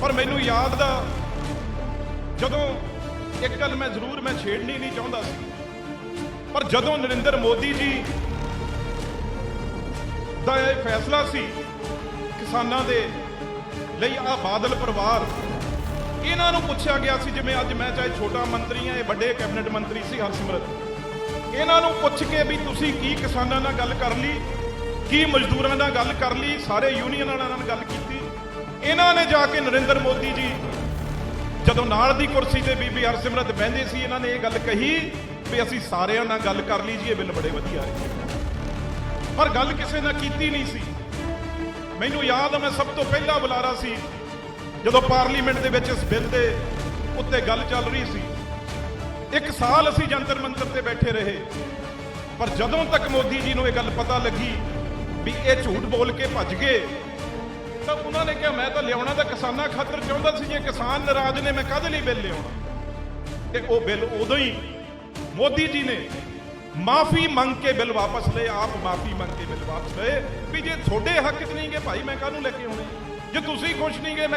ਪਰ ਮੈਨੂੰ ਯਾਦ ਦਾ ਜਦੋਂ ਇੱਕ ਗੱਲ ਮੈਂ ਜ਼ਰੂਰ ਮੈਂ ਛੇੜਨੀ ਨਹੀਂ ਚਾਹੁੰਦਾ ਸੀ, ਪਰ ਜਦੋਂ ਨਰਿੰਦਰ ਮੋਦੀ ਜੀ ਦਾ ਇਹ ਫੈਸਲਾ ਸੀ ਕਿਸਾਨਾਂ ਦੇ ਲਈ ਆ ਬਾਦਲ ਪਰਿਵਾਰ, ਇਹਨਾਂ ਨੂੰ ਪੁੱਛਿਆ ਗਿਆ ਸੀ ਜਿਵੇਂ ਅੱਜ ਮੈਂ ਚਾਹੇ ਛੋਟਾ ਮੰਤਰੀ ਆ ਇਹ ਵੱਡੇ ਕੈਬਨਿਟ ਮੰਤਰੀ ਸੀ ਹਰਸਿਮਰਤ, ਇਹਨਾਂ ਨੂੰ ਪੁੱਛ ਕੇ ਵੀ ਤੁਸੀਂ ਕੀ ਕਿਸਾਨਾਂ ਨਾਲ ਗੱਲ ਕਰ ਲਈ, ਕੀ ਮਜ਼ਦੂਰਾਂ ਨਾਲ ਗੱਲ ਕਰ ਲਈ, ਸਾਰੇ ਯੂਨੀਅਨ ਵਾਲਿਆਂ ਨਾਲ ਗੱਲ ਕੀਤੀ ਇਹਨਾਂ ਨੇ ਜਾ ਕੇ ਨਰਿੰਦਰ ਮੋਦੀ ਜੀ ਜਦੋਂ ਨਾਲ ਦੀ ਕੁਰਸੀ ਤੇ ਬੀਬੀ ਹਰਸਿਮਰਤ ਬਹਿੰਦੇ ਸੀ, ਇਹਨਾਂ ਨੇ ਇਹ ਗੱਲ ਕਹੀ ਵੀ ਅਸੀਂ ਸਾਰਿਆਂ ਨਾਲ ਗੱਲ ਕਰ ਲਈ ਜੀ, ਇਹ ਬਿੱਲ ਬੜੇ ਵਧੀਆ ਹੈ ਪਰ ਗੱਲ ਕਿਸੇ ਨਾਲ ਕੀਤੀ ਨਹੀਂ ਸੀ। ਮੈਨੂੰ ਯਾਦ ਆ, ਮੈਂ ਸਭ ਤੋਂ ਪਹਿਲਾ ਬੁਲਾਰਾ ਸੀ, ਜਦੋਂ ਪਾਰਲੀਮੈਂਟ ਦੇ ਵਿੱਚ ਇਸ ਬਿੱਲ ਦੇ ਉੱਤੇ ਗੱਲ ਚੱਲ ਰਹੀ ਸੀ। ਇੱਕ ਸਾਲ ਅਸੀਂ ਜੰਤਰ ਮੰਤਰ ਤੇ ਬੈਠੇ ਰਹੇ, ਪਰ ਜਦੋਂ ਤੱਕ ਮੋਦੀ ਜੀ ਨੂੰ ਇਹ ਗੱਲ ਪਤਾ ਲੱਗੀ ਵੀ ਇਹ ਝੂਠ ਬੋਲ ਕੇ ਭੱਜ ਗਏ ਤਾਂ ਉਹਨਾਂ ਨੇ ਕਿਹਾ, ਮੈਂ ਤਾਂ ਲਿਆਉਣਾ ਤਾਂ ਕਿਸਾਨਾਂ ਖਾਤਰ ਚਾਹੁੰਦਾ ਸੀ ਜੇ ਕਿਸਾਨ ਨਾਰਾਜ਼ ਨੇ, ਮੈਂ ਕਾਹਦੇ ਲਈ ਬਿੱਲ ਲਿਆਉਣਾ? ਤੇ ਉਹ ਬਿੱਲ ਉਦੋਂ ਹੀ ਮੋਦੀ ਜੀ ਨੇ ਮਾਫੀ ਮੰਗ ਕੇ ਬਿੱਲ ਵਾਪਸ ਲਏ, ਆਪ ਮਾਫੀ ਮੰਗ ਕੇ ਬਿੱਲ ਵਾਪਸ ਲਏ, ਵੀ ਜੇ ਤੁਹਾਡੇ ਹੱਕ 'ਚ ਨਹੀਂ ਗਏ, ਭਾਈ ਮੈਂ ਕਾਹਨੂੰ ਲੈ ਕੇ ਆਉਣੇ? ਜੇ ਤੁਸੀਂ ਖੁਸ਼ ਨਹੀਂ ਗਏ, ਮੈਂ